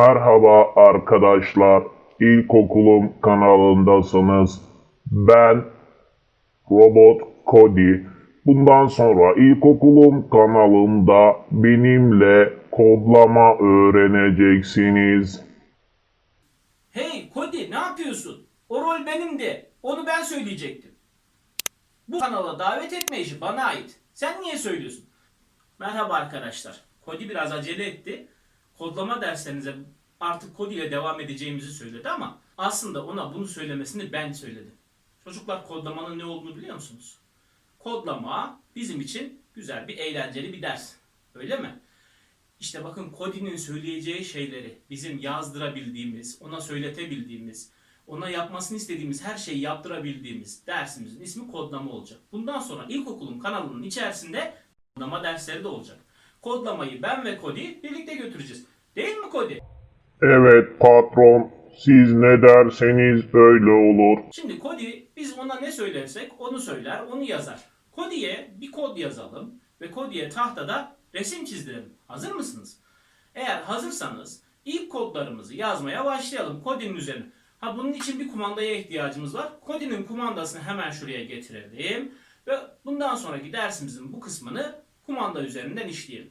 Merhaba arkadaşlar. İlkokulum kanalındasınız. Ben Robot Cody. Bundan sonra ilkokulum kanalında benimle kodlama öğreneceksiniz. Hey Cody ne yapıyorsun? O rol benimdi. Onu ben söyleyecektim. Bu kanala davet etme işi bana ait. Sen niye söylüyorsun? Merhaba arkadaşlar. Cody biraz acele etti. Kodlama derslerinize artık Cody ile devam edeceğimizi söyledi ama aslında ona bunu söylemesini ben söyledim. Çocuklar kodlamanın ne olduğunu biliyor musunuz? Kodlama bizim için güzel bir eğlenceli bir ders. Öyle mi? İşte bakın Cody'nin söyleyeceği şeyleri bizim yazdırabildiğimiz, ona söyletebildiğimiz, ona yapmasını istediğimiz her şeyi yaptırabildiğimiz dersimizin ismi kodlama olacak. Bundan sonra ilkokulun kanalının içerisinde kodlama dersleri de olacak. Kodlamayı ben ve Cody birlikte götüreceğiz. Değil mi Cody? Evet patron, siz ne derseniz öyle olur. Şimdi Cody biz ona ne söylersek onu söyler, onu yazar. Cody'ye bir kod yazalım ve Cody'ye tahtada resim çizdirelim. Hazır mısınız? Eğer hazırsanız ilk kodlarımızı yazmaya başlayalım Cody'nin üzerine. Ha bunun için bir kumandaya ihtiyacımız var. Cody'nin kumandasını hemen şuraya getirelim ve bundan sonraki dersimizin bu kısmını kumanda üzerinden işleyelim.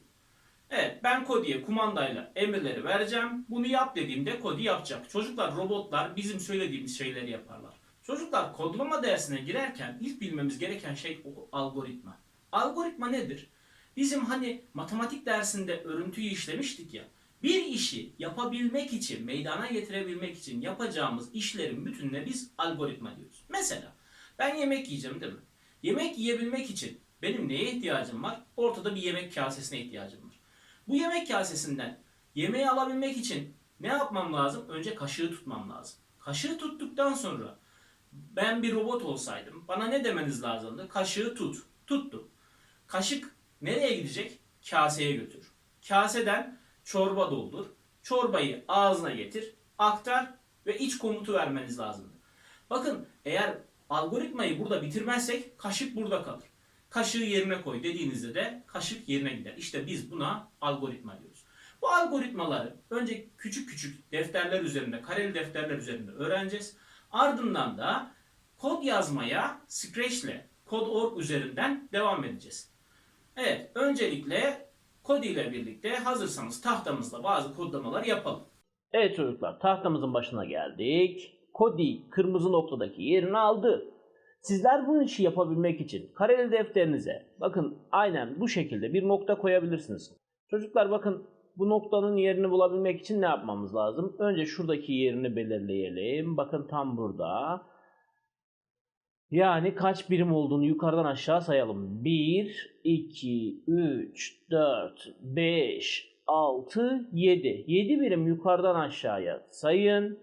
Evet ben Cody'ye kumandayla emirleri vereceğim. Bunu yap dediğimde Cody yapacak. Çocuklar robotlar bizim söylediğimiz şeyleri yaparlar. Çocuklar kodlama dersine girerken ilk bilmemiz gereken şey algoritma. Algoritma nedir? Bizim hani matematik dersinde örüntüyü işlemiştik ya. Bir işi yapabilmek için, meydana getirebilmek için yapacağımız işlerin bütününe biz algoritma diyoruz. Mesela ben yemek yiyeceğim değil mi? Yemek yiyebilmek için benim neye ihtiyacım var? Ortada bir yemek kasesine ihtiyacım var. Bu yemek kasesinden yemeği alabilmek için ne yapmam lazım? Önce kaşığı tutmam lazım. Kaşığı tuttuktan sonra ben bir robot olsaydım bana ne demeniz lazımdı? Kaşığı tut. Tuttum. Kaşık nereye gidecek? Kaseye götür. Kaseden çorba doldur. Çorbayı ağzına getir, aktar ve iç komutu vermeniz lazımdı. Bakın eğer algoritmayı burada bitirmezsek kaşık burada kalır. Kaşığı yerine koy dediğinizde de kaşık yerine gider. İşte biz buna algoritma diyoruz. Bu algoritmaları önce küçük küçük defterler üzerinde, kareli defterler üzerinde öğreneceğiz. Ardından da kod yazmaya Scratch ile Code.org üzerinden devam edeceğiz. Evet, öncelikle kod ile birlikte hazırsanız tahtamızda bazı kodlamalar yapalım. Evet çocuklar, tahtamızın başına geldik. Kodi kırmızı noktadaki yerini aldı. Sizler bu işi yapabilmek için kareli defterinize bakın aynen bu şekilde bir nokta koyabilirsiniz. Çocuklar bakın bu noktanın yerini bulabilmek için ne yapmamız lazım? Önce şuradaki yerini belirleyelim. Bakın tam burada. Yani kaç birim olduğunu yukarıdan aşağı sayalım. 1, 2, 3, 4, 5, 6, 7. 7 birim yukarıdan aşağıya sayın.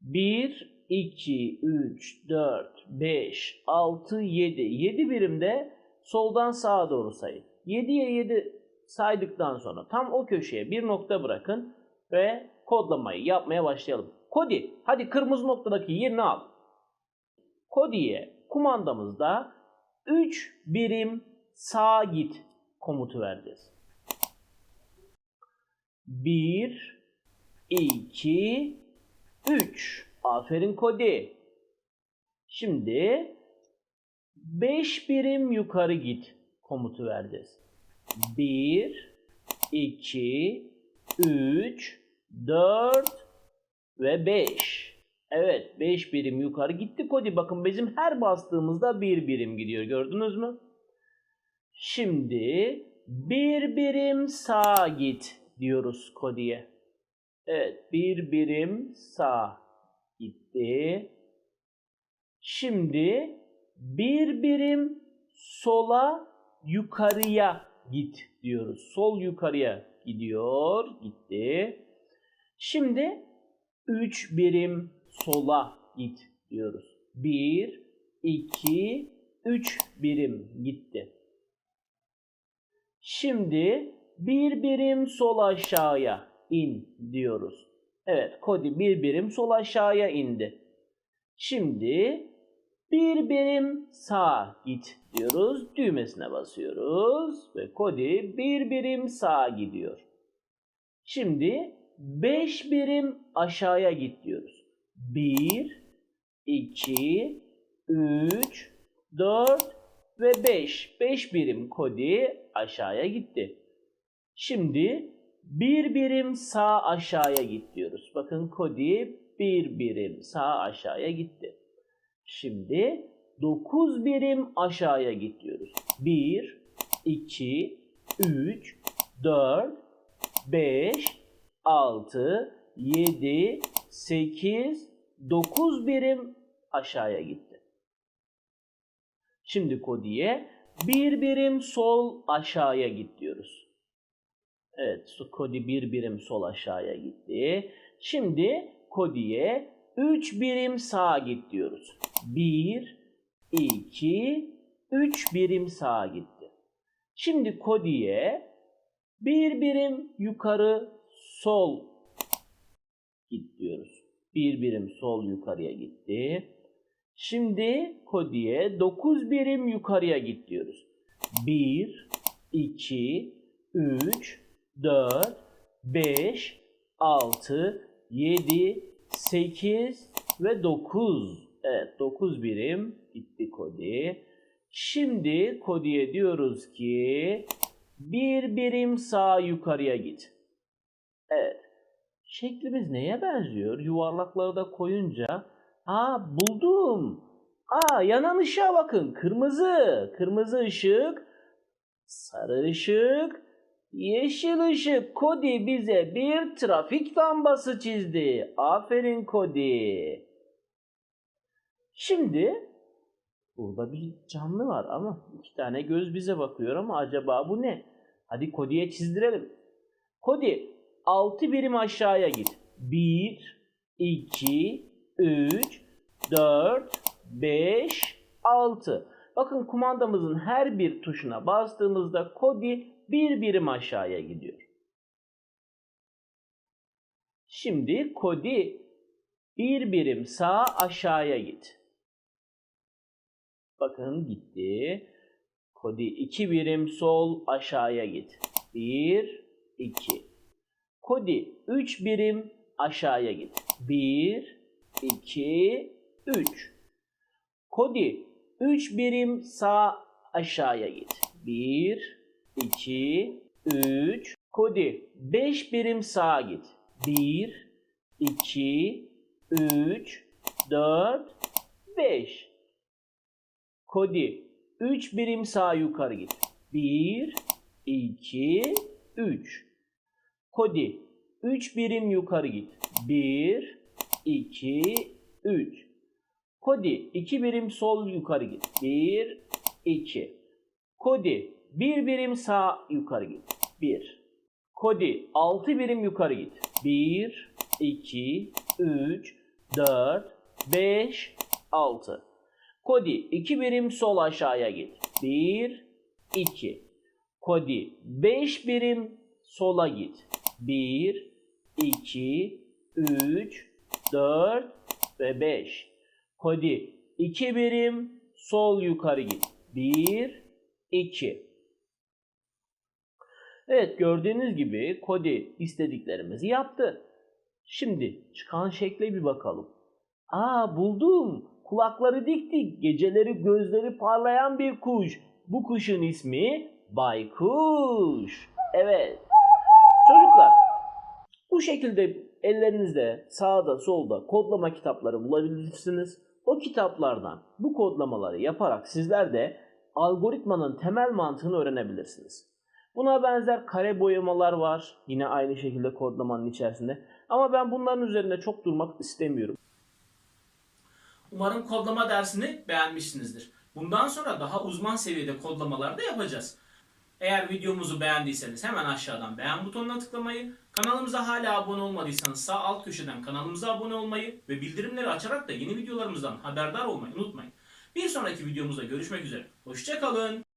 1, 2, 3, 4, 5, 6, 7. 7 birimde soldan sağa doğru sayın. 7'ye 7 saydıktan sonra tam o köşeye bir nokta bırakın ve kodlamayı yapmaya başlayalım. Kodi, hadi kırmızı noktadaki yerini al. Kodi'ye kumandamızda 3 birim sağa git komutu vereceğiz. 1 2 3 Aferin Kodi. Şimdi 5 birim yukarı git komutu vereceğiz. 1 2 3 4 ve 5. Evet 5 birim yukarı gitti Kodi. Bakın bizim her bastığımızda 1 birim gidiyor. Gördünüz mü? Şimdi bir birim sağa git diyoruz Kodi'ye. Evet bir birim sağ gitti. Şimdi bir birim sola yukarıya git diyoruz. Sol yukarıya gidiyor. Gitti. Şimdi 3 birim sola git diyoruz. 1, 2, 3 birim gitti. Şimdi bir birim sol aşağıya in diyoruz. Evet Cody bir birim sol aşağıya indi. Şimdi bir birim sağa git diyoruz. Düğmesine basıyoruz ve Cody bir birim sağa gidiyor. Şimdi 5 birim aşağıya git diyoruz. 1, 2, 3, 4 ve 5. 5 birim Cody aşağıya gitti. Şimdi bir birim sağ aşağıya git diyoruz. Bakın Cody bir birim sağ aşağıya gitti. Şimdi 9 birim aşağıya git diyoruz. 1, 2, 3, 4, 5, 6, 7, 8, 9 birim aşağıya gitti. Şimdi Cody'ye bir birim sol aşağıya git diyoruz. Evet, Cody bir birim sol aşağıya gitti. Şimdi Cody'ye 3 birim sağa git diyoruz. 1, 2, 3 birim sağa gitti. Şimdi Cody'ye bir birim yukarı sol git diyoruz. Bir birim sol yukarıya gitti. Şimdi Cody'ye 9 birim yukarıya git diyoruz. 1, 2, 3, 4, 5, 6, 7, 8 ve 9. Evet 9 birim gitti Cody. Şimdi Cody'ye diyoruz ki bir birim sağ yukarıya git. Evet. Şeklimiz neye benziyor? Yuvarlakları da koyunca. Aa buldum. Aa yanan ışığa bakın. Kırmızı. Kırmızı ışık. Sarı ışık. Yeşil ışık. Cody bize bir trafik lambası çizdi. Aferin Cody. Şimdi burada bir canlı var ama iki tane göz bize bakıyor ama acaba bu ne? Hadi Cody'ye çizdirelim. Cody 6 birim aşağıya git. 1, 2, 3, 4, 5, 6. Bakın kumandamızın her bir tuşuna bastığımızda Cody bir birim aşağıya gidiyor. Şimdi Cody bir birim sağ aşağıya git. Bakın gitti. Cody iki birim sol aşağıya git. 1, 2. Cody 3 birim aşağıya git. 1, 2, 3. Cody 3 birim sağ aşağıya git. 1, 2, 3. Cody 5 birim sağa git. 1, 2, 3, 4, 5. Cody 3 birim sağ yukarı git. 1, 2, 3. Cody 3 birim yukarı git. 1, 2, 3. Cody 2 birim sol yukarı git. 1, 2. Cody 1 birim sağ yukarı git. 1. Cody 6 birim yukarı git. 1, 2, 3, 4, 5, 6. Cody 2 birim sol aşağıya git. 1, 2. Cody 5 birim sola git. 1, 2, 3, 4 ve 5. Cody 2 birim sol yukarı git. 1, 2. Evet gördüğünüz gibi Cody istediklerimizi yaptı. Şimdi çıkan şekle bir bakalım. Aa buldum. Kulakları dik dik, geceleri gözleri parlayan bir kuş. Bu kuşun ismi Baykuş. Evet. Çocuklar bu şekilde ellerinizde sağda solda kodlama kitapları bulabilirsiniz. O kitaplardan bu kodlamaları yaparak sizler de algoritmanın temel mantığını öğrenebilirsiniz. Buna benzer kare boyamalar var. Yine aynı şekilde kodlamanın içerisinde. Ama ben bunların üzerinde çok durmak istemiyorum. Umarım kodlama dersini beğenmişsinizdir. Bundan sonra daha uzman seviyede kodlamalar da yapacağız. Eğer videomuzu beğendiyseniz hemen aşağıdan beğen butonuna tıklamayı, kanalımıza hala abone olmadıysanız sağ alt köşeden kanalımıza abone olmayı ve bildirimleri açarak da yeni videolarımızdan haberdar olmayı unutmayın. Bir sonraki videomuzda görüşmek üzere. Hoşçakalın.